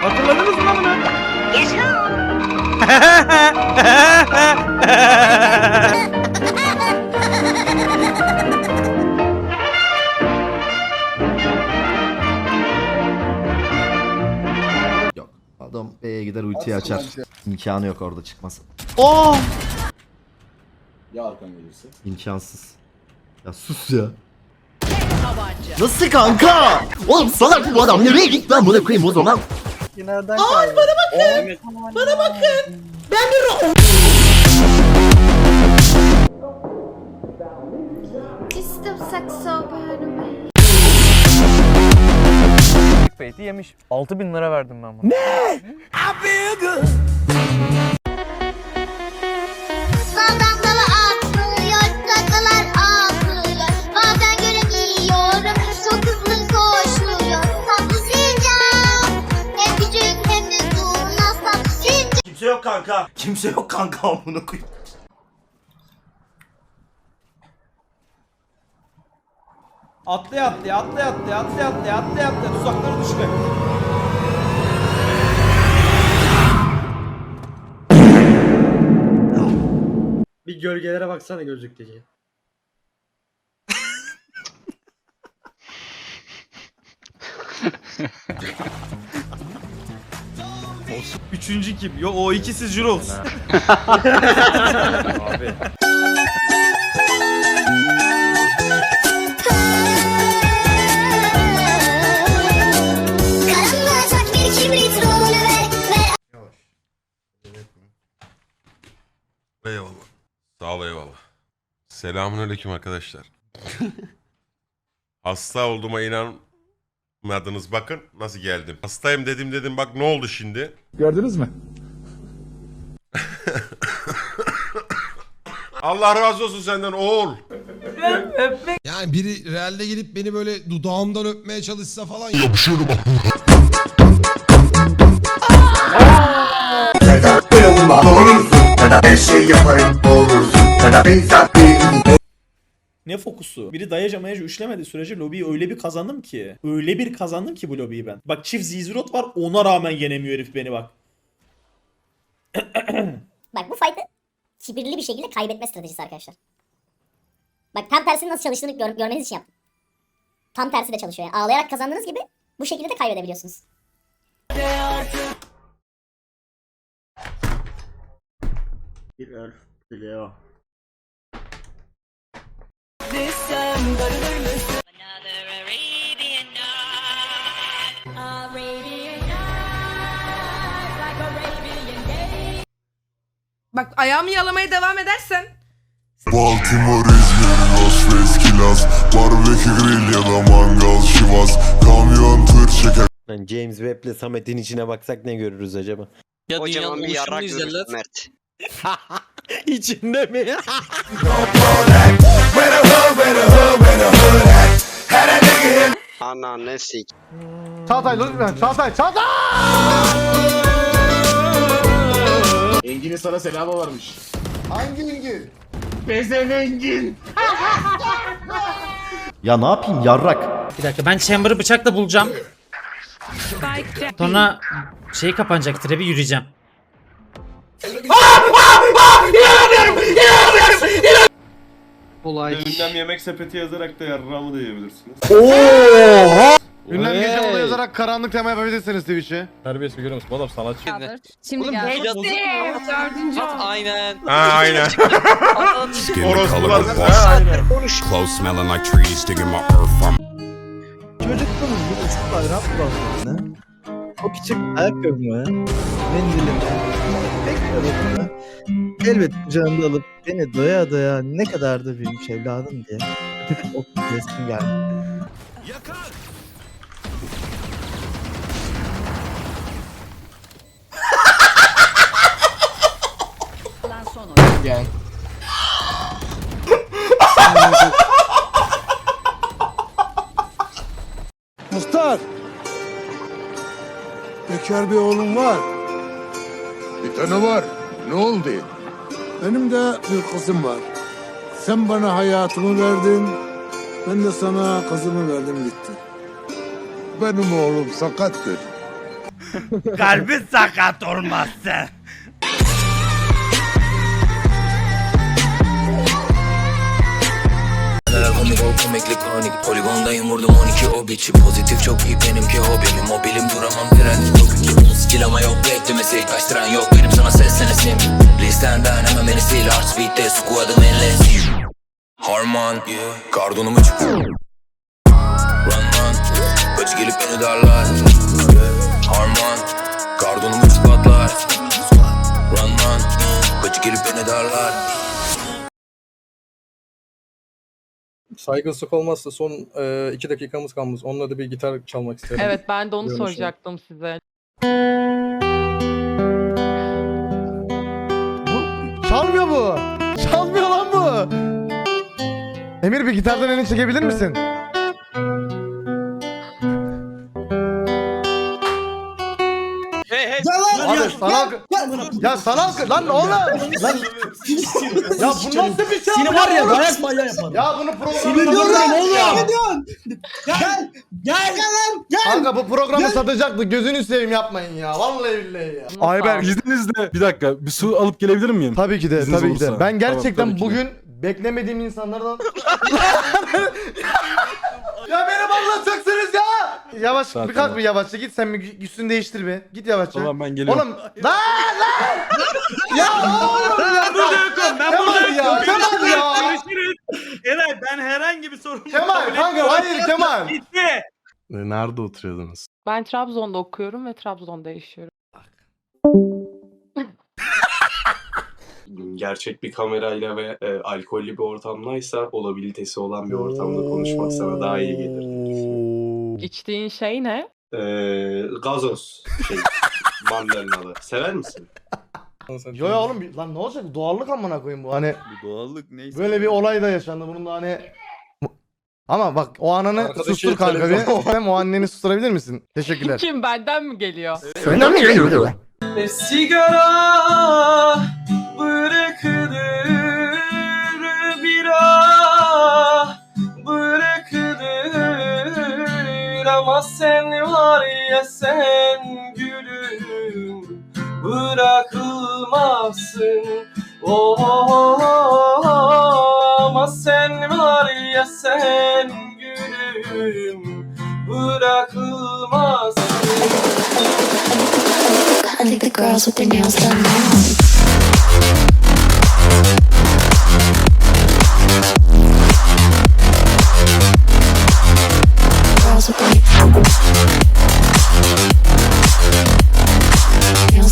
Hatırladınız mı lan bunu? Yok. Adam B'ye gider ultiyi açar. bir şey- İmkanı yok orada çıkması. Oh! Ya arkan gelirse. İmkansız. Ya sus ya. Nasıl kanka? Oğlum salak bu adam nereye gitti ben bunu koyayım o zaman. Jestem saksobarım. Fate'i yemiş. 6000 lira verdim ben buna. Daldan Kimse yok kanka. Kimse yok kanka amına koyayım. Atlaya atlaya atlaya atlaya atlaya atlaya atlaya atlaya tuzaklara düşme. Bir gölgelere baksana gözlükteki. Üçüncü kim? Yo o ikisi Jurox. Abi. Karanlığa çak bir kibrit rolü ver, ver Eyvallah. Sağ ol eyvallah. Selamünaleyküm arkadaşlar. Hasta olduğuma inanmadınız bakın nasıl geldim. Hastayım dedim dedim bak ne oldu şimdi. Gördünüz mü? Allah razı olsun senden oğul. Yani biri realde gelip beni böyle dudağımdan öpmeye çalışsa falan Ne fokusu? Biri dayaca mayaca üçlemediği sürece lobiyi öyle bir kazandım ki. Öyle bir kazandım ki bu lobiyi ben. Bak çift zizrot var ona rağmen yenemiyor herif beni bak. Bak bu fight'ı kibirli bir şekilde kaybetme stratejisi arkadaşlar. Bak tam tersinin nasıl çalıştığını gör- görmeniz için yaptım. Tam tersi de çalışıyor. Yani. Ağlayarak kazandığınız gibi bu şekilde de kaybedebiliyorsunuz. Bir elf biliyor. Bak ayağımı yalamaya devam edersen. Baltimore, İzmir, Las Vegas, Kilas Barbekü grill ya da mangal şivas. Kamyon tır çeker. Lan James Webb'le Samet'in içine baksak ne görürüz acaba? Ya Kocaman bir yarak görürsün Mert. İçinde mi? Ana ne sik. Çağatay lütfen Çağatay Çağatay! Engin'in sana selamı varmış. Hangi Engin? Bezevengin. Ya ne yapayım yarrak. Bir dakika ben chamber'ı bıçakla bulacağım. Sonra şey kapanacak trebi yürüyeceğim. Ünlem yemek sepeti yazarak da yarrağımı da yiyebilirsiniz. Ünlem gece moda yazarak karanlık tema yapabilirsiniz Twitch'e. Terbiyesiz görüyor musun? Bu adam sanatçı. şimdi gel. Dördüncü oldu. Aynen. Ha aynen. Orospular. Clothes smelling like trees Digging my earth from Çocukluğumuz bir ısı bayram bulalım. O küçük ayakkabımı, mendilimi, tarafını elbet kucağımda alıp beni doya doya ne kadar da büyümüş evladım diye öpüp okuyasım geldi. Muhtar. Bekar bir oğlum var Bir tane var. Ne oldu? Benim de bir kızım var. Sen bana hayatımı verdin Ben de sana kızımı verdim gitti. Benim oğlum sakattır. Kalbi sakat olmazsa. Komik kronik Poligondayım vurdum 12 o biçi Pozitif çok iyi benimki hobim Mobilim duramam direnç çok iki Skill ama yok beklemesi Kaçtıran yok benim sana seslenesim. Listenden hemen beni sil. Hard speed'de squad'ım endless Harman Kardonumu çık. Run run. Kaç gelip beni darlar. Harman Kardonumu çık patlar Run run. Kaç gelip beni darlar. Saygısızlık olmazsa son e, iki dakikamız kalmış. Onunla da bir gitar çalmak isterim. Evet ben de onu Görünüşü. soracaktım size. Emir bir gitardan elini çekebilir misin? Hey hey. Abi sanal... Ya sanal... Lan oğlum? Lan... ya bu nasıl bir şey? Seni var ya dayak maya yaparım. Ya bunu programda... oğlum. Gel. Gel. Gel. Kanka bu programı satacaktı. Gözünü seveyim yapmayın ya. Vallahi billahi ya. Ayberk izninizle bir dakika bir su alıp gelebilir miyim? Tabii ki de, İzniniz tabii ki de. olursa. Ben gerçekten Tamam, tabii ki de. bugün beklemediğim insanlardan... ya beni anlatacaksınız ya! Yavaş, Zaten bir kalk bir yavaşça git sen bir üstünü değiştir bir. Git yavaşça. ben Oğlum lan lan! ya oğlum ya! Ben Kemal ya, Kemal ya! Görüşürüz. Eray ben herhangi bir sorun Kemal kanka hayır Kemal. Bitti. Nerede oturuyordunuz? Ben Trabzon'da okuyorum ve Trabzon'da yaşıyorum. Gerçek bir kamerayla ve e, alkollü bir ortamdaysa olabilitesi olan bir ortamda konuşmak sana daha iyi gelir. İçtiğin şey ne? Ee, gazoz şey mandalinalı. Sever misin? Yo ya oğlum bir- lan ne olacak doğallık amına koyayım bu hani Doğallık neyse. böyle bir olay da yaşandı bunun da hani ama bak o ananı Arkadaşı sustur kanka bir. telefon- Sen o anneni susturabilir misin? Teşekkürler. Kim benden mi geliyor? Senden mi geliyor? Sigara sen var ya sen gülüm bırakılmazsın oh, ama sen var ya sen gülüm bırakılmazsın I think the girls with their nails done now.